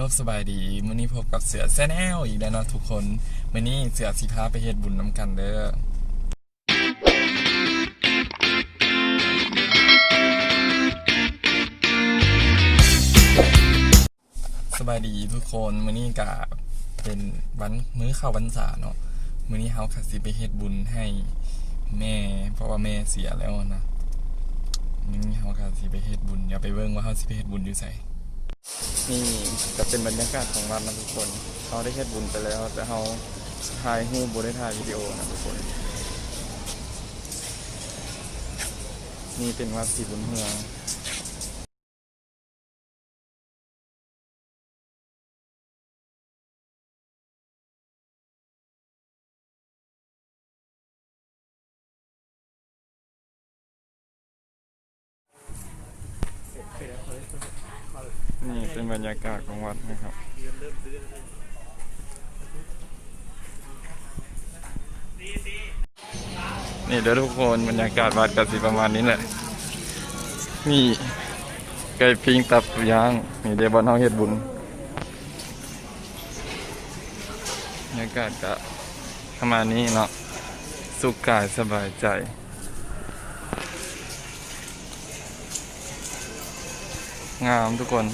นบสบายดีมื้อนี้พบกับเสือแซนแนลอีกแล้วนะทุกคนมื้อนี้เสือสิพาไปเฮ็ดบุญน้ำกันเด้อสบายดีทุกคนมื้อนี้ก็เป็นวันมื้อข้าพรรษาเนาะมื้อนี้เฮาก็สิไปเฮ็ดบุญให้แม่ เพราะว่าแม่เสียแล้วนะมื้อนี้เฮาก็สิไปเฮ็ดบุญเดี๋ยวไปเบิ่งว่าเฮาสิไปเฮ็ดบุญอยู่ไส นี่จะเป็นบรรยากาศของวัดนะทุกคนเขาได้เฮ็ดบุญไปแล้ว แต่เขาถ่ายรูปบ่ได้ถ่ายวิดีโอนะทุกคน นี่เป็นวัดสีบุญเฮือง นี่เป็นบรรยากาศของวัดนะครับนี่เดี๋ยวทุกคนบรรยากาศวัดกันสิประมาณนี้แหละนี่ไก่พิงตับย่างนี่เดบอนเฮาเฮ็ดบุญบรรยากาศก็ประมาณนี้เนาะสุขกายสบายใจ งามทุกคน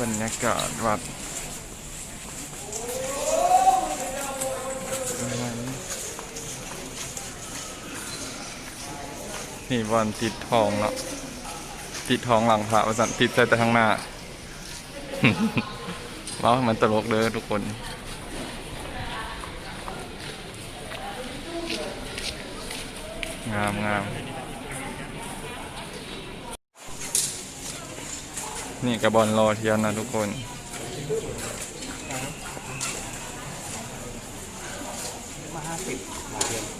บรรยากาศวัดนี่บอลติดทองเนาะติดทองหลังพระประสันติดใส่แต่ข้างหน้า ว้าวมันตลกเด้อทุกคน งามงามนี่กระบอลรอเทียนนะทุกคนอื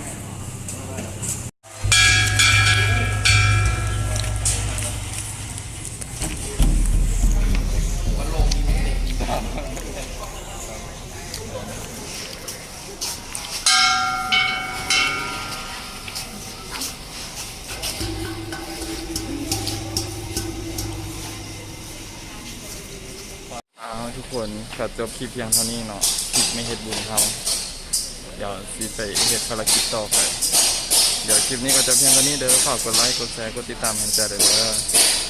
ทุกคนก็จบคลิปเพียงเท่านี้เนาะคลิปไม่เห็ดบุญเขาเดี๋ยวซีไปเห็ดภารกิจต่อไป เดี๋ยวคลิปนี้ก็จะเพียงเท่านี้เด้อฝากกดไลค์กดแชร์กดติดตามให้ใจเด้อ